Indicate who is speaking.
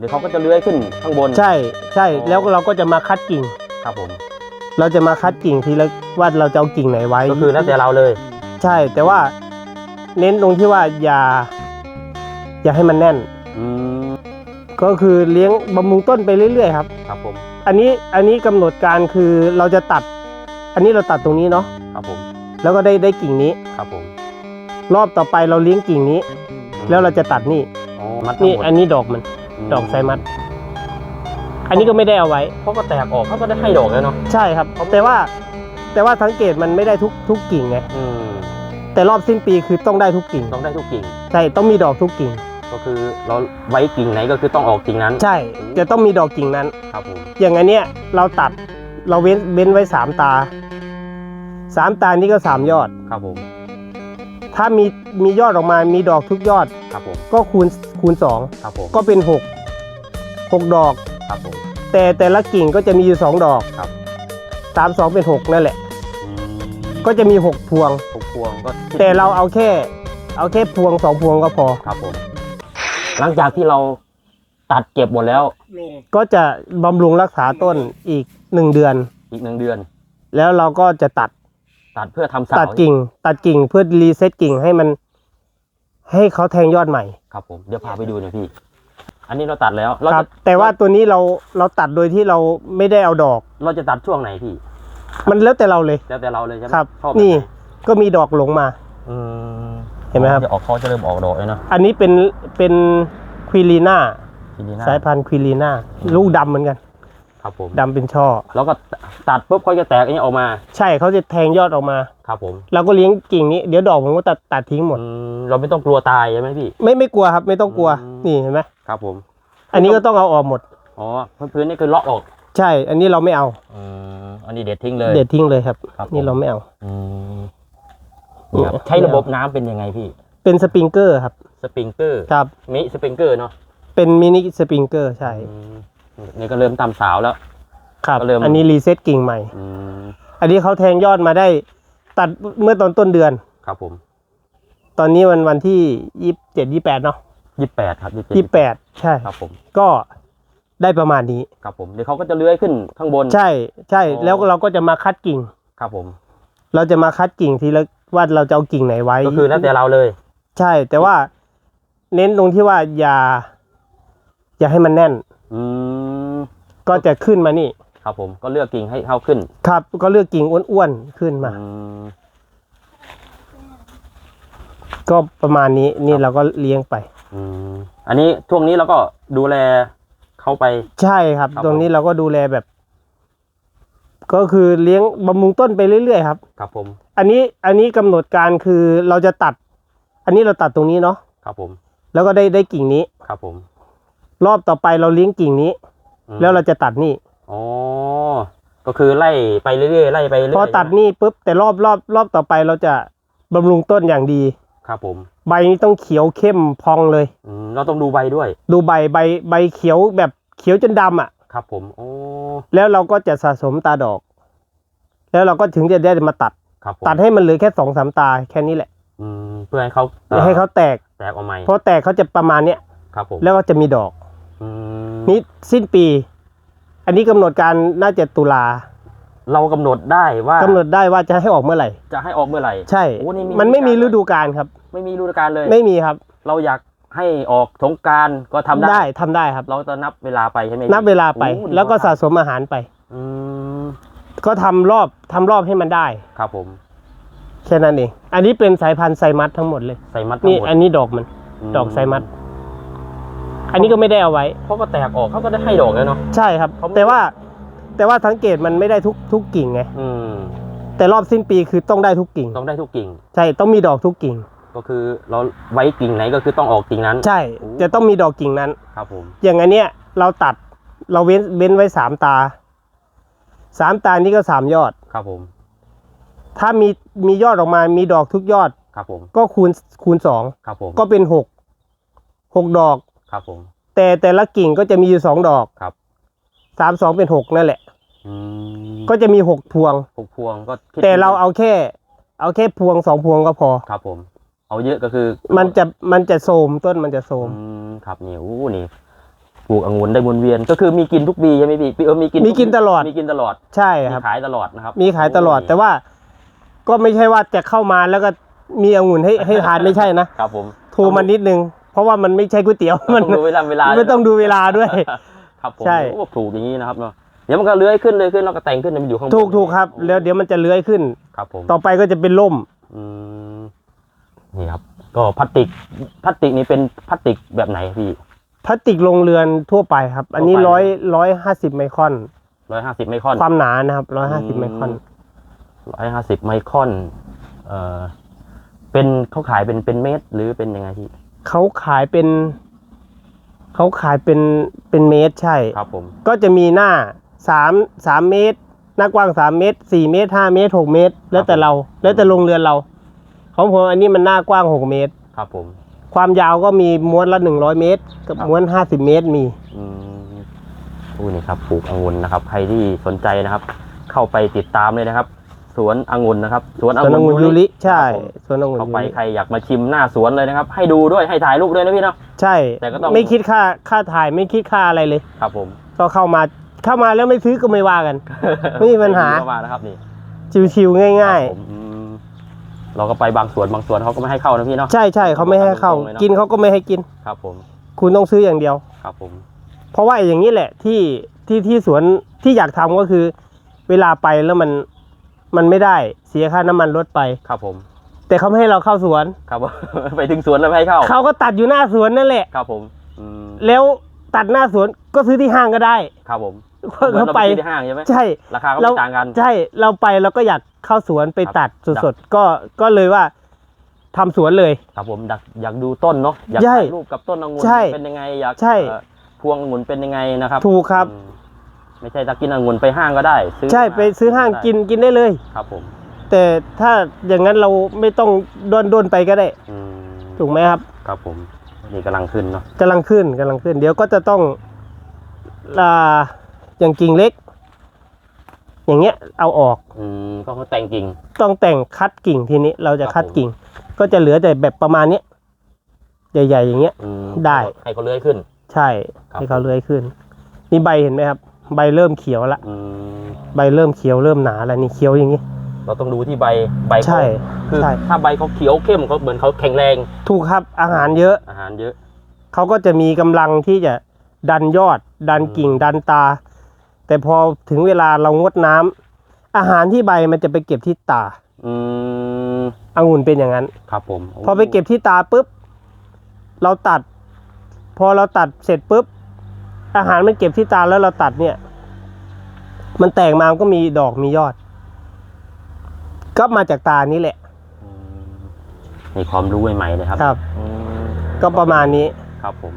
Speaker 1: เดี๋ยวเขาก็จะเลื้อยขึ้นข้างบน
Speaker 2: ใช่ใช่
Speaker 1: อ๋อ
Speaker 2: แล้วเราก็จะมาคัดกิ่ง
Speaker 1: ครับผม
Speaker 2: เราจะมาคัดกิ่งทีละว่าเราจะเอากิ่งไหนไว้
Speaker 1: ก็คือแล้วแต่เราเลย
Speaker 2: ใช่ แต่ว่าเน้นตรงที่ว่าอย่า อย่าให้มันแน่น
Speaker 1: อืม
Speaker 2: ก็คือเลี้ยงบำรุงต้นไปเรื่อยๆครับ
Speaker 1: ครับผม
Speaker 2: อันนี้อันนี้กำหนดการคือเราจะตัด อันนี้เราตัดตรงนี้เนาะ
Speaker 1: ครับผม
Speaker 2: แล้วก็ได้ได้กิ่งนี้
Speaker 1: ครับผม
Speaker 2: รอบต่อไปเราเลี้ยงกิ่งนี้ แล้วเราจะตัดนี่
Speaker 1: อ๋อมัดทั้ง
Speaker 2: นี่
Speaker 1: หมด
Speaker 2: อันนี้ดอกมัน ดอกไซมัสอันนี้ก็ไม่ได้เอาไว้
Speaker 1: เขาก็แตกออกเขาก็ได้ให้ดอกแล้วเนาะ
Speaker 2: ใช่ครับ แต่ว่าแต่ว่าสังเกตมันไม่ได้ทุกทุกกิ่งไง
Speaker 1: อืม
Speaker 2: แต่รอบสิ้นปีคือต้องได้ทุกกิ่ง
Speaker 1: ต้องได้ทุกกิ่ง
Speaker 2: ใช่ต้องมีดอกทุกกิ่ง
Speaker 1: ก็คือเราไว้กิ่งไหนก็คือต้องออกกิ่งนั้น
Speaker 2: ใช่จะต้องมีดอกกิ่งนั้น
Speaker 1: ครับผม
Speaker 2: อย่างอันเนี้ยเราตัดเราเว้นเว้นไว้สามตาสามตานี่ก็สามยอด
Speaker 1: ครับผม
Speaker 2: ถ้ามีมียอดออกมามีดอกทุกยอด
Speaker 1: ครับผม
Speaker 2: ก็คูณคูณสอง
Speaker 1: ครับผม
Speaker 2: ก็เป็นหกหกดอก
Speaker 1: ครับผม
Speaker 2: แต่แต่ละกิ่งก็จะมีอยู่สองดอก
Speaker 1: ครับ
Speaker 2: สามสองเป็นหกนั่นแหละ
Speaker 1: อืม
Speaker 2: ก็จะมีหกพวง
Speaker 1: หกพวงก็คิด
Speaker 2: แต่เราเอาแค่ เอาแค่พวงสองพวงก็พอ
Speaker 1: ครับผมหลังจากที่เราตัดเก็บหมดแล้ว
Speaker 2: ก็จะบำรุงรักษาต้นอีกหนึ่งเดือน
Speaker 1: อีกหนึ่งเดือน
Speaker 2: แล้วเราก็จะตัด
Speaker 1: ตัดเพื่อทำเสา
Speaker 2: ตัดกิ่ง ตัดกิ่งเพื่อรีเซ็ตกิ่งให้มัน ให้เขาแทงยอดใหม่
Speaker 1: ครับผมเดี๋ยวพาไปดูหน่อยพี่ อันนี้เราตัดแล้วเรา
Speaker 2: ครั
Speaker 1: จะ
Speaker 2: บ แต่ว่าตัวนี้เราเราตัดโดยที่เราไม่ได้เอาดอก
Speaker 1: เราจะตัดช่วงไหนพี่
Speaker 2: มันแล้วแต่เราเลย
Speaker 1: แล้วแต่เราเลยใช่ไหม
Speaker 2: ครับ
Speaker 1: ชอบ
Speaker 2: นี่
Speaker 1: แบบไก็
Speaker 2: มีดอกหลงมา
Speaker 1: อืม
Speaker 2: เห็นไหมครับ
Speaker 1: จะออกเขาจะเริ่มออกดอกแล้วเนาะ
Speaker 2: อันนี้เป็นเป็นควีลีน่า
Speaker 1: ทีนี้นะ
Speaker 2: สายพันธุ์ควีลีน่า
Speaker 1: อืม
Speaker 2: ลูกดำเหมือนกัน
Speaker 1: ครับผม
Speaker 2: ดำเป็นช่อ
Speaker 1: แล้วก็ตัดปุ๊บเขาจะแตกอันนี้ออกมา
Speaker 2: ใช่เขาจะแทงยอดออกมา
Speaker 1: ครับผม
Speaker 2: เราก็เลี้ยงกิ่งนี้เดี๋ยวดอกผมก็ตัดตัดทิ้งหมด
Speaker 1: อืมเราไม่ต้องกลัวตายใช่ไหมพี่
Speaker 2: ไม่ไม่กลัวครับ ไม่ต้องกลัว
Speaker 1: อืม
Speaker 2: นี่เห็นไหม
Speaker 1: ครับผม
Speaker 2: อันนี้ก็ต้องเอาออกหมด
Speaker 1: อ๋อพื้นๆนี่คือเลาะออก
Speaker 2: ใช่ อันนี้เราไม่เอา
Speaker 1: อืมอันนี้เด็ดทิ้งเลย
Speaker 2: เด็ดทิ้งเลยครับ
Speaker 1: ครับผม
Speaker 2: นี่เราไม่เอา
Speaker 1: อืม
Speaker 2: เนี่ย
Speaker 1: ใช้ระบบน้ำเป็นยังไงพี่
Speaker 2: เป็นสปริงเกอร์ครับ
Speaker 1: สปริงเกอร์
Speaker 2: ครับ
Speaker 1: มิสปริงเกอร์เนาะ
Speaker 2: เป็นมินิสปริงเกอร์ใช่
Speaker 1: อืม นี่ก็เริ่มตามสาวแล้ว
Speaker 2: ครับ
Speaker 1: ก็เริ่ม
Speaker 2: อันนี้รีเซ็ตกิ่งใหม่
Speaker 1: อืม
Speaker 2: อันนี้เขาแทงยอดมาได้ ตัดเมื่อตอนต้นเดือน
Speaker 1: ครับผม
Speaker 2: ตอนนี้วันวันที่ยี่สิบเจ็ดยี่แปดเนาะ
Speaker 1: ยี่แปดครับยี่
Speaker 2: ยี่แปดใช่
Speaker 1: ครับผม
Speaker 2: ก็ได้ประมาณนี้
Speaker 1: ครับผมเดี๋ยวเขาก็จะเลื้อยขึ้นข้างบน
Speaker 2: ใช่ใช่
Speaker 1: อ๋อ
Speaker 2: แล้วเราก็จะมาคัดกิ่ง
Speaker 1: ครับผม
Speaker 2: เราจะมาคัดกิ่งทีละว่าเราจะเอากิ่งไหนไว้
Speaker 1: ก็คือแล้วแต่เราเลย
Speaker 2: ใช่ แต่ว่าเน้นตรงที่ว่าอย่า อย่าให้มันแน่น
Speaker 1: อืม
Speaker 2: ก็จะขึ้นมานี่
Speaker 1: ครับผมก็เลือกกิ่งให้เข้าขึ้น
Speaker 2: ครับ ก็เลือกกิ่งอ้วนๆขึ้นมา
Speaker 1: อืม
Speaker 2: ก็ประมาณนี้นี่เราก็เลี้ยงไป
Speaker 1: อืมอันนี้ช่วงนี้เราก็ดูแลเขาไป
Speaker 2: ใช่ครับ
Speaker 1: ครับ
Speaker 2: ตรงนี้
Speaker 1: ผม
Speaker 2: เราก็ดูแลแบบ ก็คือเลี้ยงบำรุงต้นไปเรื่อยๆครับ
Speaker 1: ครับผม
Speaker 2: อันนี้อันนี้กำหนดการคือเราจะตัด อันนี้เราตัดตรงนี้เนาะ
Speaker 1: ครับผม
Speaker 2: แล้วก็ได้ได้กิ่งนี้
Speaker 1: ครับผม
Speaker 2: รอบต่อไปเราเลี้ยงกิ่งนี้
Speaker 1: อืม
Speaker 2: แล้วเราจะตัดนี่
Speaker 1: อ๋อก็คือไล่ไปเรื่อยๆไล่ไปเรื่อย
Speaker 2: พอตัดนี่ปุ๊บแต่รอบรอบรอบต่อไปเราจะบำรุงต้นอย่างดี
Speaker 1: ครับผม
Speaker 2: ใบนี้ต้องเขียวเข้มพองเลย
Speaker 1: อืมเราต้องดูใบด้วย
Speaker 2: ดูใบใบใบเขียวแบบเขียวจนดำอะ
Speaker 1: ครับผมโอ้
Speaker 2: แล้วเราก็จะสะสมตาดอก แล้วเราก็ถึงจะได้มาตัด
Speaker 1: ครับผม
Speaker 2: ตัดให้มันเหลือแค่สองสามตาแค่นี้แหละ
Speaker 1: อืมเพื่อให้เขา
Speaker 2: ให้เขาแตก
Speaker 1: แตกออกมา
Speaker 2: พอแตกเขาจะประมาณเนี้ย
Speaker 1: ครับผม
Speaker 2: แล้วก็จะมีดอก
Speaker 1: อืม
Speaker 2: นี่สิ้นปี อันนี้กำหนดการน่าจะตุลา
Speaker 1: เรากำหนดได้ว่ากำ
Speaker 2: หนดได้ว่าจะให้ออกเมื่อไหร่
Speaker 1: จะให้ออกเมื่อไหร่
Speaker 2: ใช่
Speaker 1: โอ้นี่มี
Speaker 2: มันไม่มี
Speaker 1: ฤ
Speaker 2: ฤ
Speaker 1: ดู
Speaker 2: ดู
Speaker 1: กาล
Speaker 2: กาลครับ
Speaker 1: ไม่มีฤดูกาลเลย
Speaker 2: ไม่มีครับ
Speaker 1: เราอยากให้ออกสงกรารก็ทำได้
Speaker 2: ได้ ทำได้ครับ
Speaker 1: เราจะนับเวลาไปใช่ไหม
Speaker 2: นับเวลาไป
Speaker 1: โอ้นี่
Speaker 2: แล้วก็
Speaker 1: เขา
Speaker 2: สะ
Speaker 1: ท
Speaker 2: สมอาหารไปำ
Speaker 1: อืม
Speaker 2: ก็ทำรอบทำรอบให้มันได้
Speaker 1: ครับผม
Speaker 2: แค่นั้นเอง อันนี้เป็นสายพันธุ์ไซมัสทั้งหมดเลย
Speaker 1: ใส่มัดทั้ง
Speaker 2: นี่
Speaker 1: หมด
Speaker 2: อันนี้ดอกมัน
Speaker 1: ม
Speaker 2: ดอกไซมัสอั นนี้ก็ไม่ได้เอาไว้
Speaker 1: เขาก็แตกออกเขาก็ได้ให้ดอกแล้วเนาะ
Speaker 2: ใช่ครับ
Speaker 1: เขาไม่
Speaker 2: แต่ว่าแต่ว่าสังเกตมันไม่ได้ทุกทุกกิ่งไง
Speaker 1: อืม
Speaker 2: แต่รอบสิ้นปีคือต้องได้ทุกกิ่ง
Speaker 1: ต้องได้ทุกกิ่ง
Speaker 2: ใช่ต้องมีดอกทุกกิ่ง
Speaker 1: ก็คือเราไว้กิ่งไหนก็คือต้องออกกิ่งนั้น
Speaker 2: ใช่
Speaker 1: โอ้
Speaker 2: จะต้องมีดอกกิ่งนั้น
Speaker 1: ครับผม
Speaker 2: อย่างอันเนี้ยเราตัดเราเว้นเว้นไว้สามตาสามตานี่ก็สามยอด
Speaker 1: ครับผม
Speaker 2: ถ้ามีมียอดออกมามีดอกทุกยอด
Speaker 1: ครับผม
Speaker 2: ก็คูณคูณสอง
Speaker 1: ครับผม
Speaker 2: ก็เป็นหกหกดอก
Speaker 1: ครับผม
Speaker 2: แต่แต่ละกิ่งก็จะมีอยู่สองดอก
Speaker 1: ครับ
Speaker 2: สามสองเป็นหกนั่นแหละ
Speaker 1: อืม
Speaker 2: ก็จะมีหกพวง
Speaker 1: หกพวงก็คิด
Speaker 2: แต่เราเอาแค่ เอาแค่พวงสองพวงก็พอ
Speaker 1: ครับผม เอาเยอะก็คือ
Speaker 2: มันจะมันจะโทรมต้นมันจะโทรม
Speaker 1: อืมครับนี่อู้นี่ปลูกองุ่นได้วนเวียนก็คือมีกินทุกปีใช่ไหมพี่พี่เออมีกิน
Speaker 2: มีกินตลอด
Speaker 1: มีกินตลอด
Speaker 2: ใช่
Speaker 1: มี
Speaker 2: ครับ
Speaker 1: ขายตลอดนะครับ
Speaker 2: มีขายตลอด
Speaker 1: โย
Speaker 2: แต่ว่าก็ไม่ใช่ว่าจะเข้ามาแล้วก็มีองุ่นให้ให้ทานไม่ใช่นะ ครับ
Speaker 1: ผม
Speaker 2: โทรมานิดนึง เพราะว่ามันไม่ใช่ก๋วยเตี๋ยว
Speaker 1: มั
Speaker 2: มันน
Speaker 1: ดูเวลาเวลา
Speaker 2: ไม่ต้องดูเวลาด้วย
Speaker 1: ครับผม
Speaker 2: ใช่
Speaker 1: โอ้ปลูกอย่างนี้นะครับเนาะเดี๋ยวมันก็เลื้อยขึ้นเลยขึ้นแล้วก็แต่งขึ้นมันอยู่ข้างบน
Speaker 2: ถูกถูกครับ แล้วเดี๋ยวมันจะเลื้อยขึ้น
Speaker 1: ครับผม
Speaker 2: ต่อไปก็จะเป็นล่ม
Speaker 1: อืมนี่ครับ ก็พลาสติกพลาสติกนี่เป็นพลาสติกแบบไหนพี่
Speaker 2: พลาสติกลงเรือนทั่วไปครับ อันนี้
Speaker 1: ทั่วไป
Speaker 2: ร้อยร้อยห้าสิบไมครอน
Speaker 1: ร้อยห้าสิบไมครอน
Speaker 2: ความหนานะครับร้อยห้าสิบไมครอน
Speaker 1: ร้อยห้าสิบไมครอนเอ่อเป็นเขาขายเป็นเป็นเมตรหรือเป็นยังไงพี่
Speaker 2: เขาขายเป็น เขาขายเป็นเป็นเมตรใช่
Speaker 1: ครับผม
Speaker 2: ก็จะมีหน้าสามสามเมตร หน้ากว้างสามเมตรสี่เมตรห้าเมตรหกเมตร แล้วแต่เรา แล้วแต่โรงเรือนเรา ของผมอันนี้มันหน้ากว้างหกเมตร
Speaker 1: ครับผม
Speaker 2: ความยาวก็มีม้วนละหนึ่งร้อยเมตร กับ
Speaker 1: ครับ
Speaker 2: ม้วนห้าสิบเมตรมี
Speaker 1: อืมอู้นี่ครับปลูกองุ่นนะครับ ใครที่สนใจนะครับ เข้าไปติดตามเลยนะครับ สวนองุ่นนะครับ สวนอ
Speaker 2: สวนองุ่นยูริใช่
Speaker 1: ครับผม
Speaker 2: สวนองุ่น
Speaker 1: เข้า
Speaker 2: ยู
Speaker 1: ไป
Speaker 2: ริ
Speaker 1: ใครอยากมาชิมหน้าสวนเลยนะครับ ให้ดูด้วยให้ถ่ายรูปด้วยนะพี่เนาะ
Speaker 2: ใช่
Speaker 1: แต่ก็ต้อง
Speaker 2: ไม่คิดค่าค่าถ่ายไม่คิดค่าอะไรเลย
Speaker 1: ครับผม
Speaker 2: ก็เข้ามาเข้ามาแล้วไม่ซื้อก็ไม่ว่ากัน ไม่มีปัญหา
Speaker 1: เข้ามานะครับนี่
Speaker 2: ชิวๆง่าย
Speaker 1: ครับผมอืมเราก็ไปบางสวนบางสวนเขาก็ไม่ให้เข้านะพี่เนาะ
Speaker 2: ๆ ใช่ใช่เขาไม่ให้เข้า
Speaker 1: ตรงๆเลยเนอะ
Speaker 2: กินเขาก็ไม่ให้กิน
Speaker 1: ครับผม
Speaker 2: คุณต้องซื้ออย่างเดียว
Speaker 1: ครับผม
Speaker 2: เพราะว่าอย่างนี้แหละที่ที่ที่สวนที่อยากทำก็คือ เวลาไปแล้วมัน มันไม่ได้เสียค่าน้ำมันรถไป
Speaker 1: ครับผม
Speaker 2: แต่เขาไม่ให้เราเข้าสวน
Speaker 1: ครับ ไปถึงสวนแล้วไม่ให้เข้า
Speaker 2: เขาก็ตัดอยู่หน้าสวนนั่นแหละ
Speaker 1: ครับผมอืม
Speaker 2: แล้วตัดหน้าสวนก็ซื้อที่ห้างก็ได้
Speaker 1: ครับผม
Speaker 2: เขา
Speaker 1: เหมือนเรา
Speaker 2: ไป
Speaker 1: ไปซื้อที่ห้างใช่ไหม
Speaker 2: ใช่
Speaker 1: ราคาก็
Speaker 2: เรา
Speaker 1: ไม่ต่างกัน
Speaker 2: ใช่ เราไปเราก็อยากเข้าสวนไป
Speaker 1: ครับ
Speaker 2: ตัด
Speaker 1: ครับ
Speaker 2: สดๆก็ก็เลยว่าทำสวนเลย
Speaker 1: ครับผมอยากอยากดูต้นเนาะอยาก
Speaker 2: ใช่
Speaker 1: ถ่ายรูปกับต้นองุ่น
Speaker 2: ใช่
Speaker 1: เป็นยังไงอยาก
Speaker 2: ใช่
Speaker 1: เอ่อพวงองุ่นเป็นยังไงนะครับ
Speaker 2: ถูกครับ
Speaker 1: อืม ไม่ใช่ถ้ากินองุ่นไปห้างก็ได้ซื้อ
Speaker 2: ใช่
Speaker 1: มา
Speaker 2: ไปซื้อห้าง
Speaker 1: ได้
Speaker 2: กินกินได้เลย
Speaker 1: ครับผม
Speaker 2: แต่ถ้าอย่างนั้นเราไม่ต้องดนดนๆไปก็ได้
Speaker 1: อืม
Speaker 2: ถูกไหมครับ
Speaker 1: ครับผมนี่กำลังขึ้นเนาะ
Speaker 2: กำลังขึ้นกำลังขึ้น เดี๋ยวก็จะต้องอ่าอย่างกิ่งเล็ก อย่างเงี้ยเอาออก
Speaker 1: อืมก็เขาแต่งกิ่ง
Speaker 2: ต้องแต่งคัดกิ่งทีนี้เราจะ
Speaker 1: ครับ
Speaker 2: คัด
Speaker 1: ผม
Speaker 2: กิ่ง ก็จะเหลือแต่แบบประมาณเนี้ยใหญ่ๆอย่างเงี้ย
Speaker 1: อืม
Speaker 2: ได้
Speaker 1: ให้เขาเลื้อยขึ้น
Speaker 2: ใช่
Speaker 1: ครับ
Speaker 2: ให้เขาเลื้อยขึ้นนี่ใบเห็นไหมครับ ใบเริ่มเขียวละ
Speaker 1: อืม
Speaker 2: ใบเริ่มเขียวเริ่มหนาแล้วนี่เขียวอย่างนี้
Speaker 1: เราต้องดูที่ใบใบเขา
Speaker 2: ใช่
Speaker 1: คือ
Speaker 2: ใช่
Speaker 1: ถ้าใบเขาเขียวเข้มเขาเหมือนเขาแข็งแรง
Speaker 2: ถูกครับอาหารเยอะ
Speaker 1: อาหารเยอะ
Speaker 2: เขาก็จะมีกำลังที่จะดันยอด ดัน
Speaker 1: อืม
Speaker 2: กิ่ง ดันตา แต่พอถึงเวลาเรางดน้ำอาหารที่ใบมันจะไปเก็บที่ตา
Speaker 1: อืม
Speaker 2: องุ่นเป็นอย่างนั้น
Speaker 1: ครับผม
Speaker 2: พอไปเก็บที่ตาปุ๊บ เราตัด พอเราตัดเสร็จปุ๊บ อาหารมันเก็บที่ตาแล้วเราตัดเนี่ย มันแตกมามันก็มีดอกมียอด ก็มาจากตานี้แหละ
Speaker 1: อืมมีความรู้ใหม่ๆเลยครับ
Speaker 2: ครับ
Speaker 1: อืม
Speaker 2: ก็ประมาณนี้
Speaker 1: ครับผม